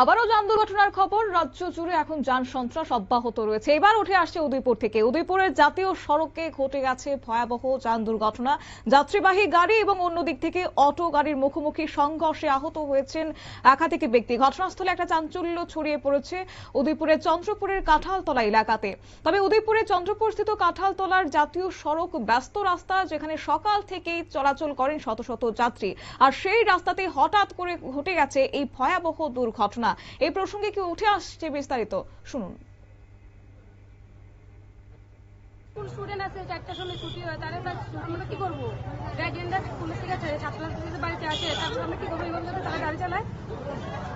আবারও যান দুর্ঘটনার খবর, রাজ্য জুড়ে এখন যান সন্ত্রাস অব্যাহত রয়েছে। এবার উঠে আসছে উদয়পুর থেকে। উদয়পুরের জাতীয় সড়কে ঘটে গেছে ভয়াবহ যান দুর্ঘটনা। যাত্রীবাহী গাড়ি এবং অন্য দিক থেকে অটো গাড়ির মুখোমুখি সংঘর্ষে আহত হয়েছেন একাধিক ব্যক্তি। ঘটনাস্থলে একটা চাঞ্চল্য ছড়িয়ে পড়েছে উদয়পুরের চন্দ্রপুরের কাঁঠালতলা এলাকাতে। তবে উদয়পুরের চন্দ্রপুর স্থিত কাঁঠালতলার জাতীয় সড়ক ব্যস্ত রাস্তা, যেখানে সকাল থেকেই চলাচল করেন শত শত যাত্রী। আর সেই রাস্তাতে হঠাৎ করে ঘটে গেছে এই ভয়াবহ দুর্ঘটনা। এই প্রসঙ্গে কি উঠে আসছে বিস্তারিত। শুনুন। স্কুল স্টুডেন্ট আছে চারটার সময় ছুটি হয় তাহলে তার আমরা কি করব? গার্ডিয়ানরা স্কুলে থেকে আছে ছাত্রছাত্রীদের বাড়িতে আছে তারপর আমরা কি করব? এইভাবে তারা গাড়ি চালায়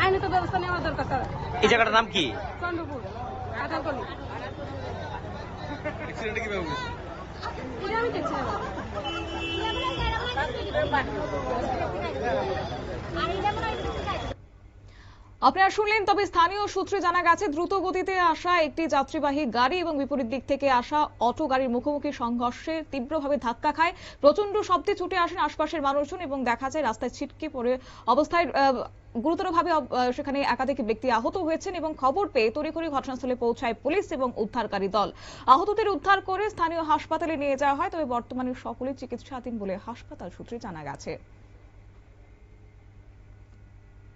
আইনে ব্যবস্থা নেওয়া দরকার তারা এই জায়গাটার নাম কি? চন্দ্রপুর আদালকলি অ্যাক্সিডেন্টটা কীভাবে হয়েছে এটা আমি দেখছি না। আপনারা শুনলেন, তবে স্থানীয় সূত্রে জানা গেছে দ্রুত গতিতে আসা একটি যাত্রীবাহী গাড়ি এবং বিপরীত দিক থেকে আসা অটো গাড়ির মুখোমুখি সংঘর্ষে তীব্রভাবে ধাক্কা খায়। প্রচণ্ড শব্দে ছুটে আসেন আশপাশের মানুষজন এবং দেখা যায়, রাস্তায় ছিটকে পড়ে অবস্থায় গুরুতরভাবে সেখানে একাধিক ব্যক্তি আহত হয়েছেন এবং খবর পেয়ে তড়িঘড়ি ঘটনাস্থলে পৌঁছায় পুলিশ এবং উদ্ধারকারী দল। আহতদের উদ্ধার করে স্থানীয় হাসপাতালে নিয়ে যাওয়া হয়, তবে বর্তমানে সকলে চিকিৎসাধীন বলে হাসপাতাল সূত্রে জানা গেছে।